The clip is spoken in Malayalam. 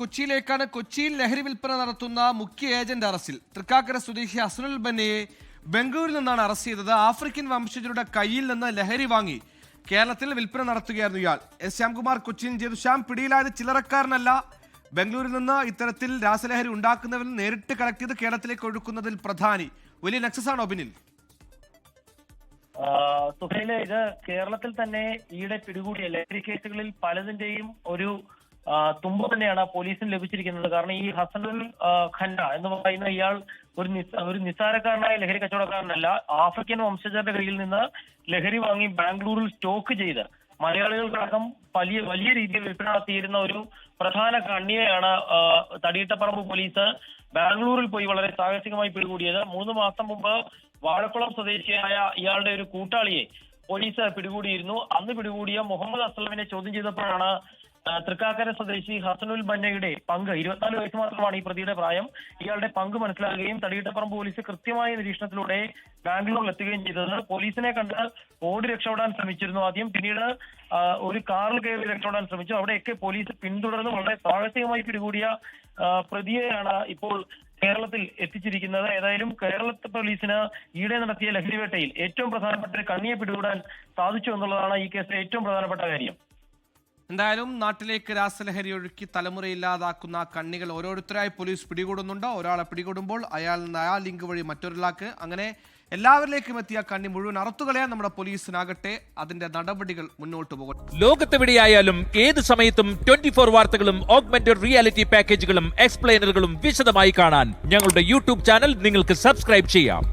കൊച്ചിയിലേക്കാണ് കൊച്ചിയിൽ ലഹരി വിൽപ്പന നടത്തുന്ന മുഖ്യ ഏജന്റ് അറസ്റ്റിൽ. തൃക്കാക്കര സ്വദേശി അസുനുൽ ബന്നയെ ബംഗളൂരിൽ നിന്നാണ് അറസ്റ്റ് ചെയ്തത്. ആഫ്രിക്കൻ വംശജരുടെ കയ്യിൽ നിന്ന് ലഹരി വാങ്ങി കേരളത്തിൽ വിൽപ്പന നടത്തുകയായിരുന്നു ഇയാൾ. എസ് ശ്യാംകുമാർ കൊച്ചിയിൽ ചെയ്തു ശ്യാം പിടിയിലായത് ചില്ലറക്കാരനല്ല. ബംഗളൂരിൽ നിന്ന് ഇത്തരത്തിൽ രാസലഹരി ഉണ്ടാക്കുന്നവരിൽ നേരിട്ട് കളക്ട് ചെയ്ത് കേരളത്തിലേക്ക് ഒഴുക്കുന്നതിൽ പ്രധാനി. വലിയ നക്സസ് ഒബിനിൽ സുഹൈല ഇത് കേരളത്തിൽ തന്നെ ഈയിടെ പിടികൂടിയ ലഹരി കേസുകളിൽ പലതിന്റെയും ഒരു തുമ്പ് തന്നെയാണ് പോലീസിന് ലഭിച്ചിരിക്കുന്നത്. കാരണം ഈ ഹസൻ ഖന്ന എന്ന് പറയുന്ന ഇയാൾ ഒരു ഒരു നിസ്സാരക്കാരനായ ലഹരി കച്ചവടക്കാരനല്ല. ആഫ്രിക്കൻ വംശജരുടെ കയ്യിൽ നിന്ന് ലഹരി വാങ്ങി ബാംഗ്ലൂരിൽ സ്റ്റോക്ക് ചെയ്ത് മലയാളികൾക്കടക്കം വലിയ വലിയ രീതിയിൽ വിൽപ്പന നടത്തിയിരുന്ന ഒരു പ്രധാന കണ്ണിയെയാണ് തടിയിട്ടപ്പറമ്പ് പോലീസ് ബാംഗ്ലൂരിൽ പോയി വളരെ സാഹസികമായി പിടികൂടിയത്. മൂന്ന് മാസം മുമ്പ് വാഴക്കുളം സ്വദേശിയായ ഇയാളുടെ ഒരു കൂട്ടാളിയെ പോലീസ് പിടികൂടിയിരുന്നു. അന്ന് പിടികൂടിയ മുഹമ്മദ് അസ്ലമിനെ ചോദ്യം ചെയ്തപ്പോഴാണ് തൃക്കാക്കര സ്വദേശി ഹസനുൽ ബന്നയുടെ പങ്ക് ഇരുപത്തിനാല് വയസ്സ് മാത്രമാണ് ഈ പ്രതിയുടെ പ്രായം. ഇയാളുടെ പങ്ക് മനസ്സിലാകുകയും തടിയിട്ടപ്പുറം പോലീസ് കൃത്യമായ നിരീക്ഷണത്തിലൂടെ ബാംഗ്ലൂരിൽ എത്തുകയും ചെയ്തത്. പോലീസിനെ കണ്ട് ഓടി രക്ഷപ്പെടാൻ ശ്രമിച്ചിരുന്നു ആദ്യം. പിന്നീട് ഒരു കാറിൽ കയറി രക്ഷപ്പെടാൻ ശ്രമിച്ചു. അവിടെയൊക്കെ പോലീസ് പിന്തുടർന്ന് വളരെ സാഹസികമായി പിടികൂടിയ പ്രതിയെയാണ് ഇപ്പോൾ കേരളത്തിൽ എത്തിച്ചിരിക്കുന്നത്. ഏതായാലും കേരള പോലീസിന് ഈയിടെ നടത്തിയ ലഹരിവേട്ടയിൽ ഏറ്റവും പ്രധാനപ്പെട്ട കണ്ണിയെ പിടികൂടാൻ സാധിച്ചു എന്നുള്ളതാണ് ഈ കേസിലെ ഏറ്റവും പ്രധാനപ്പെട്ട കാര്യം. എന്തായാലും നാട്ടിലേക്ക് രാസലഹരി ഒഴുക്കി തലമുറയില്ലാതാക്കുന്ന കണ്ണികൾ ഓരോരുത്തരായി പോലീസ് പിടികൂടുന്നുണ്ട്. ഒരാളെ പിടികൂടുമ്പോൾ അയാൾ ആ ലിങ്ക് വഴി മറ്റൊരാൾക്ക്. അങ്ങനെ എല്ലാവരിലേക്കും എത്തിയ കണ്ണി മുഴുവൻ അറുത്തുകളയാൻ നമ്മുടെ പോലീസിനാകട്ടെ. അതിന്റെ നടപടികൾ മുന്നോട്ട് പോകും ലോകത്തെവിടെയായാലും ഏത് സമയത്തും ട്വന്റി ഫോർ വാർത്തകളും ഓഗ്മെന്റഡ് റിയാലിറ്റി പാക്കേജുകളും എക്സ്പ്ലെയിനറുകളും വിശദമായി കാണാൻ ഞങ്ങളുടെ യൂട്യൂബ് ചാനൽ നിങ്ങൾക്ക് സബ്സ്ക്രൈബ് ചെയ്യാം.